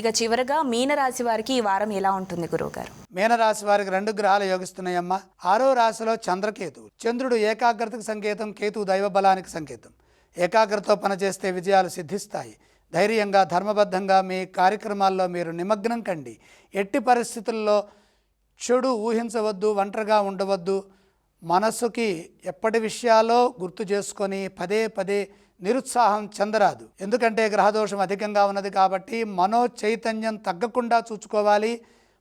ఇక చివరగా మీనరాశి వారికి ఈ వారం ఎలా ఉంటుంది గురువుగారు? మీనరాశి వారికి రెండు గ్రహాలు యోగిస్తున్నాయమ్మా. ఆరో రాశిలో చంద్రకేతు చంద్రుడు ఏకాగ్రతకు సంకేతం కేతు దైవ బలానికి సంకేతం. ఏకాగ్రతతో పనిచేస్తే విజయాలు సిద్ధిస్తాయి. ధైర్యంగా ధర్మబద్ధంగా మీ కార్యక్రమాల్లో మీరు నిమగ్నం కండి. ఎట్టి పరిస్థితుల్లో చెడు ఊహించవద్దు ఒంటరిగా ఉండవద్దు. మనస్సుకి ఎప్పటి విషయాలో గుర్తు చేసుకొని పదే పదే నిరుత్సాహం చెందరాదు. ఎందుకంటే గ్రహదోషం అధికంగా ఉన్నది కాబట్టి మనో చైతన్యం తగ్గకుండా చూసుకోవాలి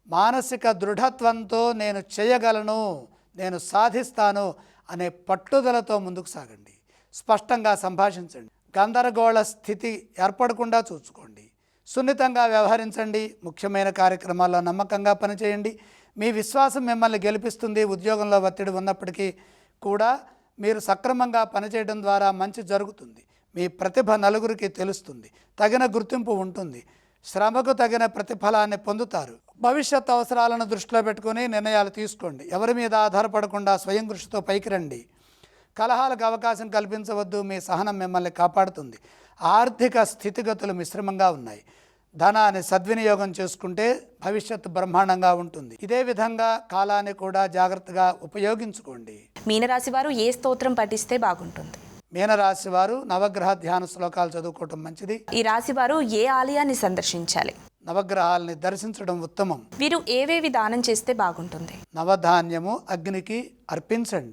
మానసిక దృఢత్వంతో నేను చేయగలను నేను సాధిస్తాను అనే పట్టుదలతో ముందుకు సాగండి. స్పష్టంగా సంభాషించండి. గందరగోళ స్థితి ఏర్పడకుండా చూసుకోండి సున్నితంగా వ్యవహరించండి. ముఖ్యమైన కార్యక్రమాల్లో నమ్మకంగా పనిచేయండి. మీ విశ్వాసం మిమ్మల్ని గెలిపిస్తుంది. ఉద్యోగంలో ఒత్తిడి ఉన్నప్పటికీ కూడా మీరు సక్రమంగా పనిచేయడం ద్వారా మంచి జరుగుతుంది. మీ ప్రతిభ నలుగురికి తెలుస్తుంది. తగిన గుర్తింపు ఉంటుంది. శ్రమకు తగిన ప్రతిఫలాన్ని పొందుతారు. భవిష్యత్ అవసరాలను దృష్టిలో పెట్టుకుని నిర్ణయాలు తీసుకోండి. ఎవరి మీద ఆధారపడకుండా స్వయం కృషితో పైకి రండి. కలహాలకు అవకాశం కల్పించవద్దు. మీ సహనం మిమ్మల్ని కాపాడుతుంది. ఆర్థిక స్థితిగతులు మిశ్రమంగా ఉన్నాయి. ధనాన్ని సద్వినియోగం చేసుకుంటే భవిష్యత్తు బ్రహ్మాండంగా ఉంటుంది. ఇదే విధంగా కాలాన్ని కూడా జాగ్రత్తగా ఉపయోగించుకోండి. మీనరాశి వారు ఏ స్తోత్రం పఠిస్తే బాగుంటుంది? మీనరాశి వారు నవగ్రహ ధ్యాన శ్లోకాలు చదువుకోవటం మంచిది. ఈ రాశి వారు ఏ ఆలయాన్ని సందర్శించాలి? నవగ్రహాలని దర్శించడం ఉత్తమం. వీరు ఏవేవి దానం చేస్తే బాగుంటుంది? నవధాన్యము అగ్నికి అర్పించండి.